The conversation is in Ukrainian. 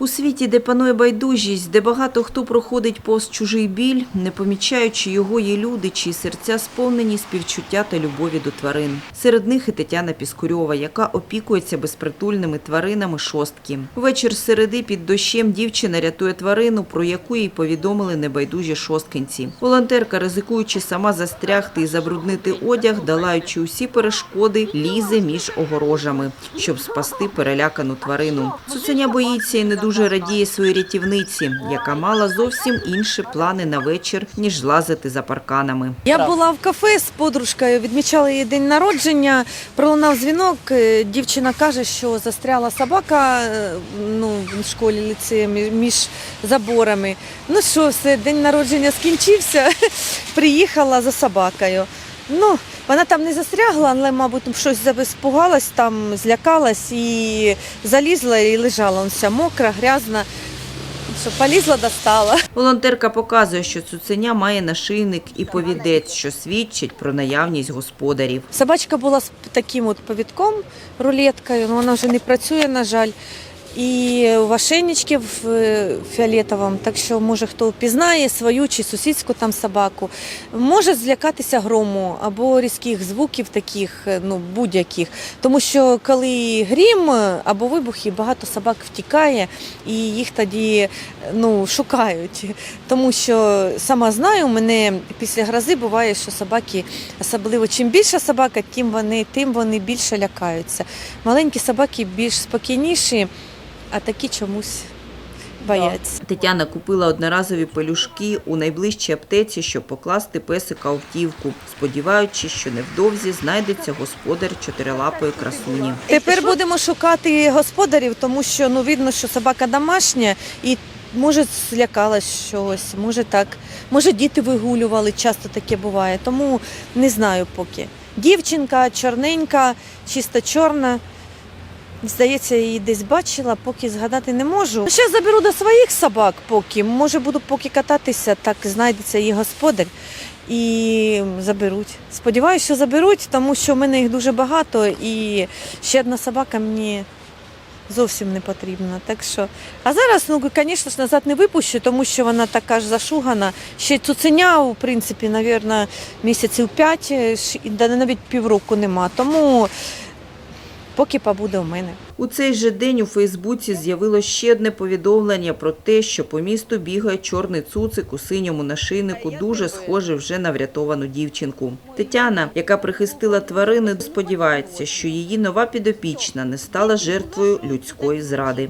У світі, де панує байдужість, де багато хто проходить повз чужий біль, не помічаючи його, є люди, чиї серця сповнені співчуття та любові до тварин. Серед них і Тетяна Піскурьова, яка опікується безпритульними тваринами шостки. Вечір середи під дощем дівчина рятує тварину, про яку їй повідомили небайдужі шосткинці. Волонтерка, ризикуючи сама застрягти і забруднити одяг, долаючи усі перешкоди, лізе між огорожами, щоб спасти перелякану тварину. Цуценя боїться і не дуже радіє своїй рятівниці, яка мала зовсім інші плани на вечір, ніж лазити за парканами. Я була в кафе з подружкою, відмічала її день народження. Пролунав дзвінок. е, Дівчина каже, що застряла собака е, ну, в школі ліцеї між заборами. Ну що, все, день народження скінчився. Приїхала за собакою. Ну, вона там не застрягла, але, мабуть, щось забеспугалась, там злякалась і залізла і лежала. Он вся мокра, грязна. Що полізла, достала. Волонтерка показує, що цуценя має нашийник і повідець, що свідчить про наявність господарів. Собачка була з таким от повідком, рулеткою, але вона вже не працює, на жаль. І у ошейнички в е, фіолетовому, так що може хто впізнає свою чи сусідську там собаку, може злякатися грому або різких звуків таких, е, ну будь-яких. Тому що коли грім або вибухи, багато собак втікає і їх тоді е, ну, шукають. Тому що сама знаю, мене після грози буває, що собаки, особливо чим більша собака, тим вони, тим вони більше лякаються. Маленькі собаки більш спокійніші, а такі чомусь бояться. Тетяна купила одноразові пелюшки у найближчій аптеці, щоб покласти песика автівку, сподіваючись, що невдовзі знайдеться господар чотирилапої красуні. Тепер будемо шукати господарів, тому що ну видно, що собака домашня і може злякалась чогось, може так, може діти вигулювали, часто таке буває. Тому не знаю поки. Дівчинка чорненька, чисто чорна. Здається, її десь бачила, поки згадати не можу. Ще заберу до своїх собак, поки. Може, буду поки кататися, так знайдеться її господар і заберуть. Сподіваюся, що заберуть, тому що в мене їх дуже багато і ще одна собака мені зовсім не потрібна. Так що, а зараз, ну, звісно ж, назад не випущу, тому що вона така ж зашугана. Ще цуценя, в принципі, мабуть, місяців п'ять, навіть півроку нема. Тому поки побуде у мене. У цей же день у Фейсбуці з'явилось ще одне повідомлення про те, що по місту бігає чорний цуцик у синьому нашийнику, дуже схожий вже на врятовану дівчинку. Тетяна, яка прихистила тварини, сподівається, що її нова підопічна не стала жертвою людської зради.